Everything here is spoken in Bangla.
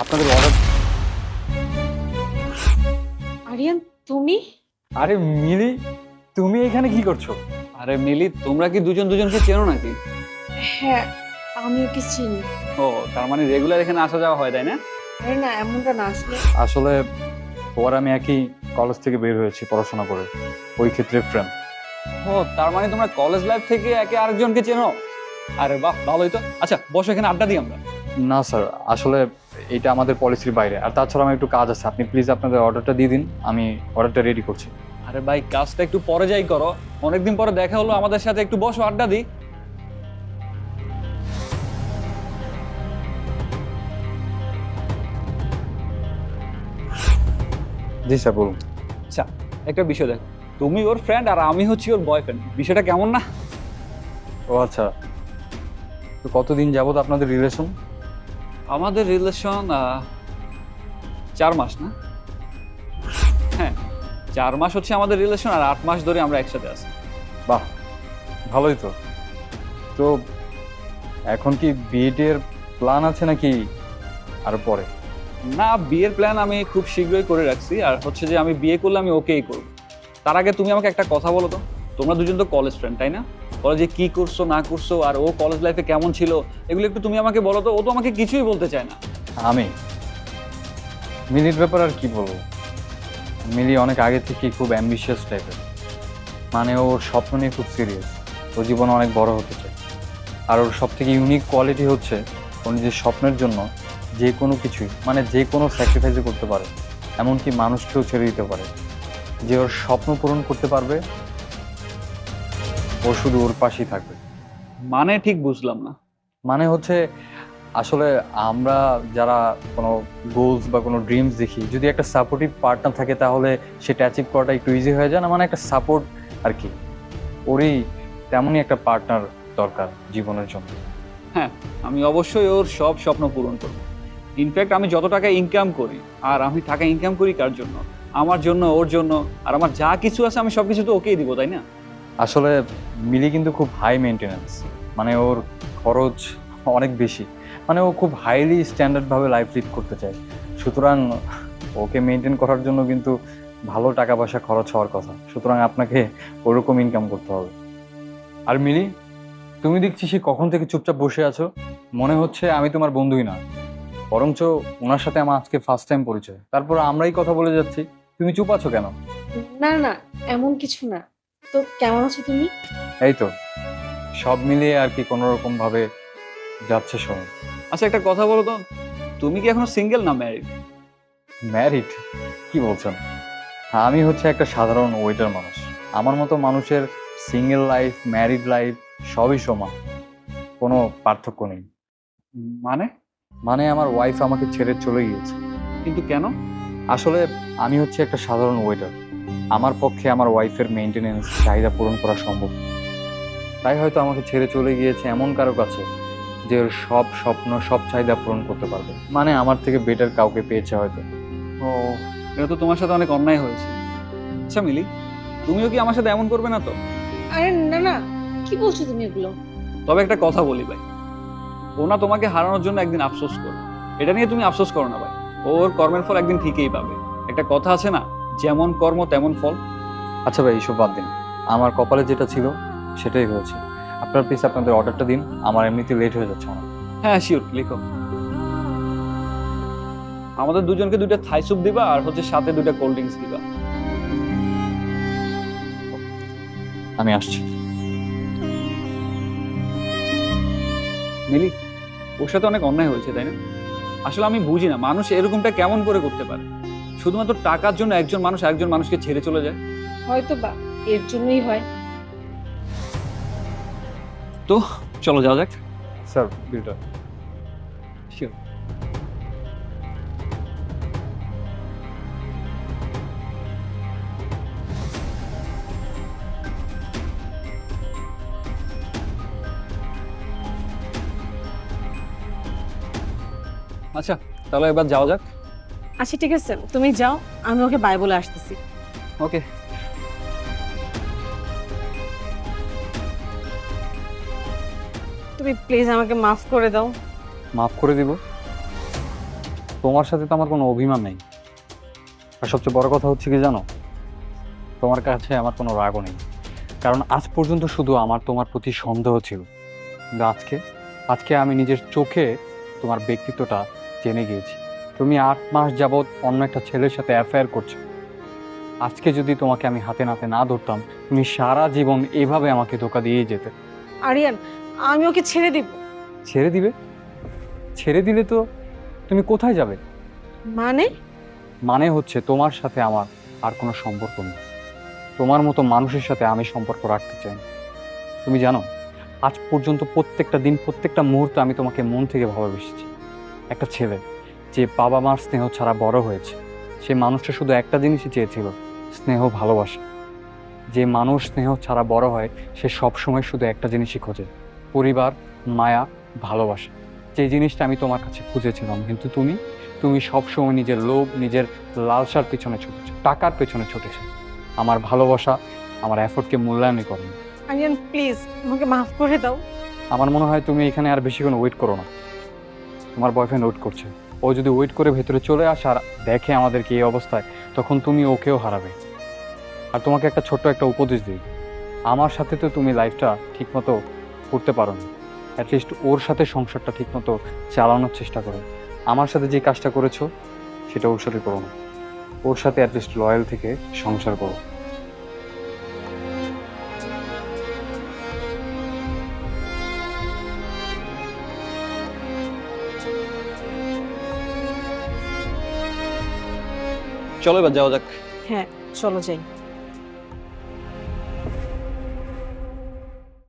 আপনাদের অর্ডার আরিয়ান তুমি? আরে মিলি তুমি এখানে কি করছ? আরে মিলি তোমরা কি দুজন দুজনকে চেনো নাকি? হ্যাঁ আমি ওকে চিনি। ও তার মানে রেগুলার এখানে আসা যাওয়া হয় তাই না? আরে না এমনটা না আসলে। আসলে ওর আমি একই কলেজ থেকে বের হয়েছি পড়াশোনা করে। ওই ক্ষেত্রে ফ্রেন্ড ও তার মানে তোমরা কলেজ লাইফ থেকে একে আরেকজনকে চেনো? আরে বাহ ভালোই তো। আচ্ছা বসো এখানে আড্ডা দিই আমরা। না স্যার আসলে এটা আমাদের পলিসির বাইরে। আর তাছাড়া আমার একটু কাজ আছে। আপনি প্লিজ আপনাদের অর্ডারটা দিয়ে দিন। আমি অর্ডারটা রেডি করছি। আরে ভাই কাজটা একটু পরে যাই করো। অনেকদিন পরে দেখা হলো। আমাদের সাথে একটু বসো আড্ডা দিই। জি স্যার বলুন। আচ্ছা একটা বিষয় দেখ। তুমি ওর ফ্রেন্ড আর আমি হচ্ছি ওর বয়ফ্রেন্ড বিষয়টা কেমন না? ও আচ্ছা। তো কতদিন যাবত আপনাদের রিলেশন আমাদের রিলেশন চার মাস না? হ্যাঁ চার মাস হচ্ছে আমাদের রিলেশন আর আট মাস ধরে আমরা একসাথে আছি। বাহ ভালোই তো। তো এখন কি বিএডের প্ল্যান আছে নাকি আর পরে? না বিয়ের প্ল্যান আমি খুব শীঘ্রই করে রাখছি আর হচ্ছে যে আমি বিয়ে করলে আমি ওকেই করব। তার আগে তুমি আমাকে একটা কথা বলো তো। তোমরা দুজন তো কলেজ ফ্রেন্ড তাই না? কলেজে কি করছ, না করছ, আর ও কলেজ লাইফে কেমন ছিল, এগুলো একটু তুমি আমাকে বলো তো, ও তো আমাকে কিছুই বলতে চায় না। আমি? মিলির ব্যাপার আর কি বলব? মিলি অনেক আগে থেকে খুব অ্যাম্বিশিয়াস টাইপের মানে ওর স্বপ্ন নিয়ে খুব সিরিয়াস ও জীবনে অনেক বড় হতে চায়। আর ওর সব থেকে ইউনিক কোয়ালিটি হচ্ছে, ও নিজের স্বপ্নের জন্য যে কোনো কিছুই মানে যে কোনো স্যাক্রিফাইসই করতে পারে। এমনকি মানুষকেও ছেড়ে দিতে পারে। যে ওর স্বপ্ন পূরণ করতে পারবে ও শুধু ওর পাশেই থাকবে। মানে ঠিক বুঝলাম না। মানে হচ্ছে আসলে আমরা যারা কোনো গোলস বা কোনো ড্রিমস দেখি যদি একটা সাপোর্টিভ পার্টনার থাকে তাহলে সেটা অ্যাচিভ করাটা একটু ইজি হয়ে যায় না? মানে একটা সাপোর্ট আর কি। ওরই তেমনই একটা পার্টনার দরকার জীবনের জন্য। হ্যাঁ আমি অবশ্যই ওর সব স্বপ্ন পূরণ করব। ইনফ্যাক্ট আমি যত টাকা ইনকাম করি আর আমি টাকা ইনকাম করি কার জন্য? আমার জন্য ওর জন্য আর আমার যা কিছু আছে আমি সব কিছু তো ওকেই দিব তাই না? আসলে মিলি কিন্তু খুব হাই মেনটেন্যান্স মানে ওর খরচ অনেক বেশি। মানে ও খুব হাইলি স্ট্যান্ডার্ডভাবে লাইফ লিড করতে চায়। সুতরাং ওকে মেনটেন করার জন্য কিন্তু ভালো টাকা পয়সা খরচ হওয়ার কথা। সুতরাং আপনাকে ওরকম ইনকাম করতে হবে। আর মিলি, তুমি দেখছি সে কখন থেকে চুপচাপ বসে আছো? মনে হচ্ছে আমি তোমার বন্ধুই না। বরঞ্চ ওনার সাথে আমার আজকে ফার্স্ট টাইম পরিচয়। তারপর আমরাই কথা বলে যাচ্ছি। তুমি চুপ আছো কেন? না না, এমন কিছু না। তো কেমন আছো তুমি? এই তো সব মিলিয়ে আর কি কোনো রকম ভাবে যাচ্ছে সময়। আচ্ছা একটা কথা বলো তো তুমি কি এখনও সিঙ্গেল না ম্যারিড ম্যারিড কি বলছেন আমি হচ্ছে একটা সাধারণ ওয়েটার মানুষ। আমার মতো মানুষের সিঙ্গেল লাইফ ম্যারিড লাইফ সবই সমান। কোনো পার্থক্য নেই। মানে? মানে আমার ওয়াইফ আমাকে ছেড়ে চলে গিয়েছে। কিন্তু কেন? আসলে আমি হচ্ছে একটা সাধারণ ওয়েটার আমার পক্ষে আমার ওয়াইফের মেনটেনেন্স চাহিদা পূরণ করা সম্ভব। তাই হয়তো আমাকে ছেড়ে চলে গিয়েছে এমন কারও কাছে যে ওর সব স্বপ্ন সব চাহিদা পূরণ করতে পারবে। মানে আমার থেকে বেটার কাউকে পেয়েছে হয়তো। ও এটা তো তোমার সাথে অনেক অন্যায় হয়েছে। আচ্ছা মিলি তুমিও কি আমার সাথে এমন করবে না তো? আরে না না কি বলছো তুমি এগুলো? তবে একটা কথা বলি ভাই। ও না তোমাকে হারানোর জন্য একদিন আফসোস করো এটা নিয়ে তুমি আফসোস করো না ভাই। ওর কর্মের ফল একদিন ঠিকই পাবে। একটা কথা আছে না? যেমন কর্ম তেমন ফল। আচ্ছা ভাই এইসব বাদ দিন। আমার কপালে যেটা ছিল সেটাই হয়েছে। আপনার প্লিজ আপনাদের অর্ডারটা দিন। আমার এমনিতে লেট হয়ে যাচ্ছে অনেক হ্যাঁ শিওর লিখো। আমাদের দুজনকে দুইটা থাই স্যুপ দিবা আর হচ্ছে সাথে দুইটা কোল্ড ড্রিঙ্কস দিবা। আমি আসছি। মিলি ওর সাথে অনেক অন্যায় হয়েছে তাই না? আসলে আমি বুঝি না মানুষ এরকমটা কেমন করে করতে পারে? শুধুমাত্র টাকার জন্য একজন মানুষ একজন মানুষকে ছেড়ে চলে যায়? হয়তো বা এর জন্যই হয়। তো চলো যাওয়া যাক। স্যার বিলটা। শিওর আচ্ছা তাহলে এবার যাওয়া যাক। আচ্ছা ঠিক আছে তুমি যাও আমি ওকে বাই বলে আসতেছি। ওকে তুমি প্লিজ আমাকে মাফ করে দাও। মাফ করে দিব। তোমার সাথে তো আমার কোনো অভিমান নেই। আর সবচেয়ে বড় কথা হচ্ছে কি জানো? তোমার কাছে আমার কোনো রাগও নেই। কারণ আজ পর্যন্ত শুধু আমার তোমার প্রতি সন্দেহ ছিল। কিন্তু আজকে আজকে আমি নিজের চোখে তোমার ব্যক্তিত্বটা জেনে গিয়েছি। তুমি আট মাস যাবৎ অন্য একটা ছেলের সাথে অ্যাফেয়ার করছ। আজকে যদি তোমাকে আমি হাতে নাতে না ধরতাম তুমি সারা জীবন এভাবে আমাকে ধোকা দিয়ে যেতে। আরিয়ান আমি ওকে ছেড়ে দিব। ছেড়ে দিবে? ছেড়ে দিলে তো তুমি কোথায় যাবে? মানে? মানে হচ্ছে তোমার সাথে আমার আর কোনো সম্পর্ক নেই। তোমার মতো মানুষের সাথে আমি সম্পর্ক রাখতে চাই না। তুমি জানো আজ পর্যন্ত প্রত্যেকটা দিন প্রত্যেকটা মুহূর্তে আমি তোমাকে মন থেকে ভালোবেসেছি। একটা ছেলে। যে বাবা মার স্নেহ ছাড়া বড় হয়েছে। সে মানুষটা শুধু একটা জিনিসই চেয়েছিল স্নেহ ভালোবাসা। যে মানুষ স্নেহ ছাড়া বড় হয় সে সবসময় শুধু একটা জিনিসই খোঁজে পরিবার মায়া ভালোবাসা। যে জিনিসটা আমি তোমার কাছে খুঁজেছিলাম কিন্তু তুমি তুমি সবসময় নিজের লোভ নিজের লালসার পেছনে ছুটেছ টাকার পেছনে ছুটেছ। আমার ভালোবাসা আমার এফোর্টকে মূল্যায়নই করো না। আরিয়ান প্লিজ আমাকে মাফ করে দাও। আমার মনে হয় তুমি এখানে আর বেশিক্ষণ ওয়েট করো না। তোমার বয়ফ্রেন্ড ওয়েট করছে। ও যদি ওয়েট করে ভেতরে চলে আসে আর দেখে আমাদেরকে এই অবস্থায়, তখন তুমি ওকেও হারাবে। আর তোমাকে একটা ছোট্ট একটা উপদেশ দিই। আমার সাথে তো তুমি লাইফটা ঠিকমতো করতে পারো না। অ্যাটলিস্ট ওর সাথে সংসারটা ঠিকমতো চালানোর চেষ্টা করো। আমার সাথে যে কাজটা করেছ, সেটা ওর সাথে করো না। ওর সাথে অ্যাটলিস্ট লয়াল থেকে সংসার করো। চলো এবার যাওয়া যাক। হ্যাঁ চলো যাই।